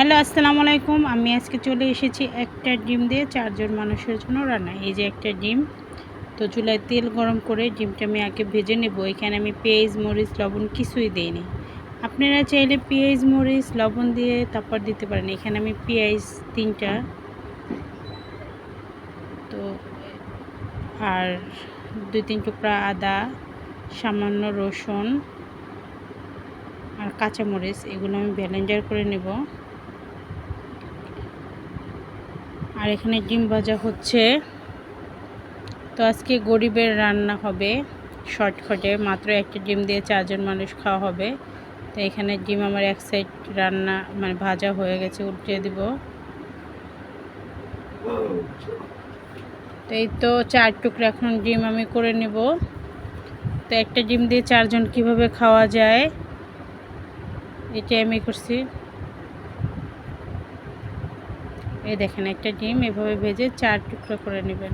Hello, আসসালামু আলাইকুম। আমি আজকে চলে এসেছি একটা ডিম দিয়ে চারজন মানুষের জন্য রান্না। এই যে একটা ডিম, তো চুলায় তেল গরম করে ডিমটা আমি আগে ভেজে নেব। এখানে আমি পেঁয়াজ, মরিচ, লবণ কিছুই দিইনি। আপনারা চাইলে পেঁয়াজ, মরিচ, লবণ দিয়ে তারপর দিতে পারেন। এখানে আমি পেঁয়াজ তিনটা। তো, আর দুই, তিন টুকরা আদা, সামান্য রসুন আর কাঁচামরিচ, এগুলো আমি ব্যালেন্ডার করে নেব। আর এখানে ডিম ভাজা হচ্ছে। তো আজকে গরিবের রান্না হবে শর্টকাটে, মাত্র একটা ডিম দিয়ে চারজন মানুষ খাওয়া হবে। তো এখানে ডিম আমার এক সাইড রান্না মানে ভাজা হয়ে গেছে, উল্টে দিব। তো এই তো চার টুকরা এখন ডিম আমি করে নেব। তো একটা ডিম দিয়ে চারজন কীভাবে খাওয়া যায়, এটাই আমি করছি। এই দেখেন, একটা ডিম এভাবে ভেজে চার টুকরো করে নেবেন।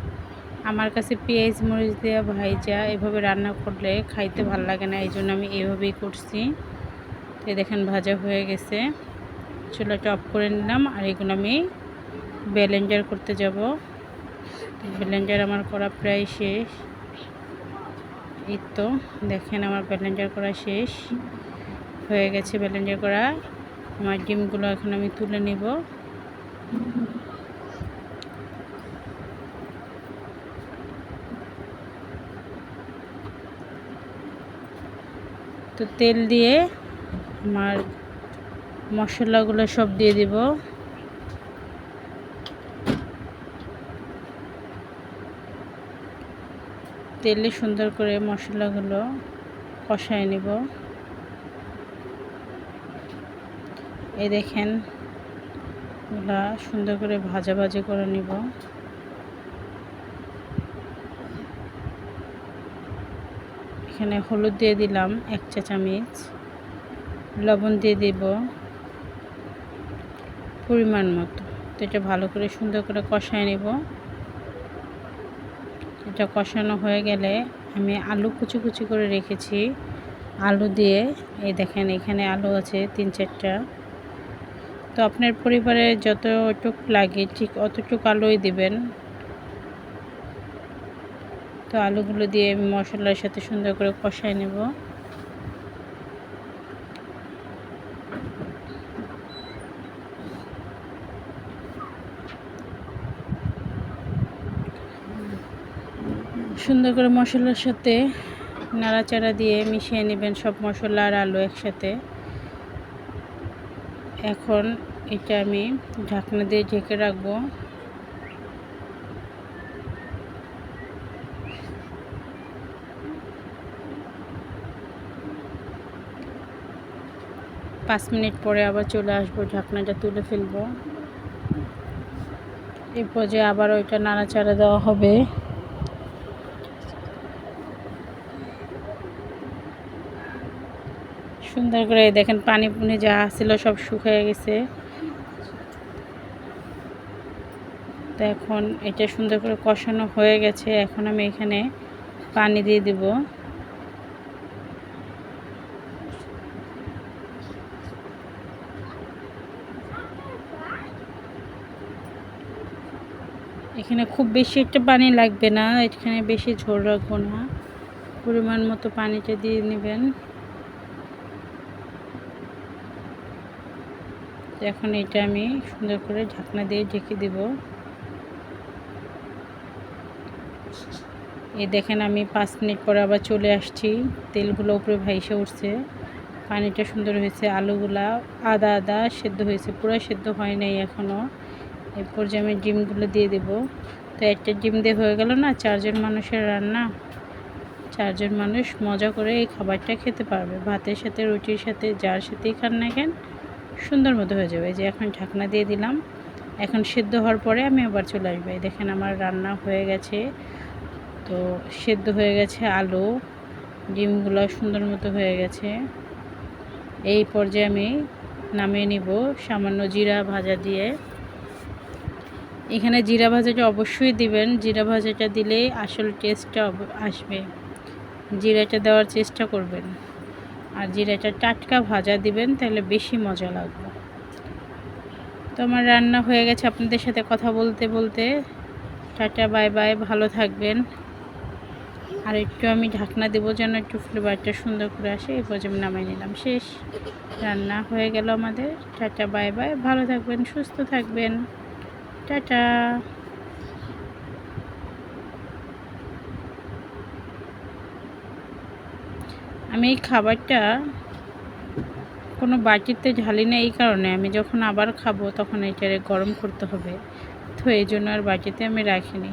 আমার কাছে পেঁয়াজ মরিচ দেওয়া ভাইজা এভাবে রান্না করলে খাইতে ভালো লাগে না, এই জন্য আমি এভাবেই করছি। এ দেখেন, ভাজা হয়ে গেছে। চুলাটা অফ করে নিলাম আর এগুলো আমি ব্যালেন্ডার করতে যাব। ব্যালেন্ডার আমার করা প্রায় শেষ। এই তো, দেখেন, আমার ব্যালেন্ডার করা শেষ। হয়ে গেছে ব্যালেন্ডার করা। আমার ডিমগুলো এখন আমি তুলে নেব। তো তেল দিয়ে আমার মশলাগুলো সব দিয়ে দিব। তেলে সুন্দর করে মশলাগুলো কষায় নেব। এই দেখেন ওগুলা সুন্দর করে ভাজা ভাজি করে নিব। এখানে হলুদ দিয়ে দিলাম এক চা চামচ। লবণ দিয়ে দেব পরিমাণ মতো। তো এটা ভালো করে সুন্দর করে কষায় নেব। এটা কষানো হয়ে গেলে আমি আলু কুচি কুচি করে রেখেছি। আলু দিয়ে, এই দেখেন এখানে আলু আছে তিন চারটা। তো আপনার পরিবারে যতটুক লাগে ঠিক অতটুক আলুই দিবেন। তো আলুগুলো দিয়ে আমি মশলার সাথে সুন্দর করে কষাই নেব। সুন্দর করে মশলার সাথে নাড়াচাড়া দিয়ে মিশিয়ে নেবেন সব মশলা আর আলু একসাথে। এখন এটা আমি ঢাকনা দিয়ে ঢেকে রাখব। পাঁচ মিনিট পরে আবার চলে আসব, ঢাকনাটা তুলে ফেলব। এরপর যে আবার ওইটা নাড়াচাড়া দেওয়া হবে। সুন্দর করে দেখেন পানি পুনি যা ছিল সব শুকিয়ে গেছে। তো এখন এটা সুন্দর করে কষানো হয়ে গেছে, এখন আমি এখানে পানি দিয়ে দিব। এখানে খুব বেশি একটা পানি লাগবে না, এখানে বেশি ঝোল রাখব না। পরিমাণ মতো পানিটা দিয়ে নেবেন। এখন এটা আমি সুন্দর করে ঢাকনা দিয়ে ঢেকে দেব। এই দেখেন আমি পাঁচ মিনিট পরে আবার চলে আসছি। তেলগুলো উপরে ভাইসে উঠছে। পানিটা সুন্দর হয়েছে, আলুগুলা আদা আদা সেদ্ধ হয়েছে, পুরো সেদ্ধ হয় নাই এখনও এরপর যে আমি ডিমগুলো দিয়ে দেব। তো একটা ডিম দিয়ে হয়ে গেল না, চারজন মানুষের রান্না। চারজন মানুষ মজা করে এই খাবারটা খেতে পারবে। ভাতের সাথে, রুটির সাথে, যার সাথেই খান না কেন, সুন্দর মতো হয়ে যাবে। যে এখন ঢাকনা দিয়ে দিলাম। এখন সেদ্ধ হওয়ার পরে আমি আবার চলে আসব। দেখেন আমার রান্না হয়ে গেছে। তো সেদ্ধ হয়ে গেছে আলু। ডিমগুলো সুন্দর মতো হয়ে গেছে। এই পর্যায়ে আমি নামিয়ে নিব। সামান্য জিরা ভাজা দিয়ে। এখানে জিরা ভাজাটা অবশ্যই দিবেন। জিরা ভাজাটা দিলেই আসল টেস্টটা আসবে। জিরাটা দেওয়ার চেষ্টা করবেন। আর জিরাটা টাটকা ভাজা দিবেন, তাহলে বেশি মজা লাগবে। তো আমার রান্না হয়ে গেছে। আপনাদের সাথে কথা বলতে বলতে টাটা, বাই বাই। ভালো থাকবেন। আর একটু আমি ঢাকনা দেবো যেন একটু ফ্লেভারটা সুন্দর করে আসে। এই পর্যন্ত নামাই নিলাম। শেষ। রান্না হয়ে গেল আমাদের। Tata, bye bye. ভালো থাকবেন, সুস্থ থাকবেন। টাটা। আমি এই খাবারটা কোনো বাটিতে ঢালি না এই কারণে। আমি যখন আবার খাব তখন এটারে গরম করতে হবে। তো এই জন্য আর বাটিতে আমি রাখিনি।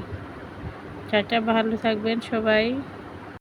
টাটা, ভালো থাকবেন সবাই।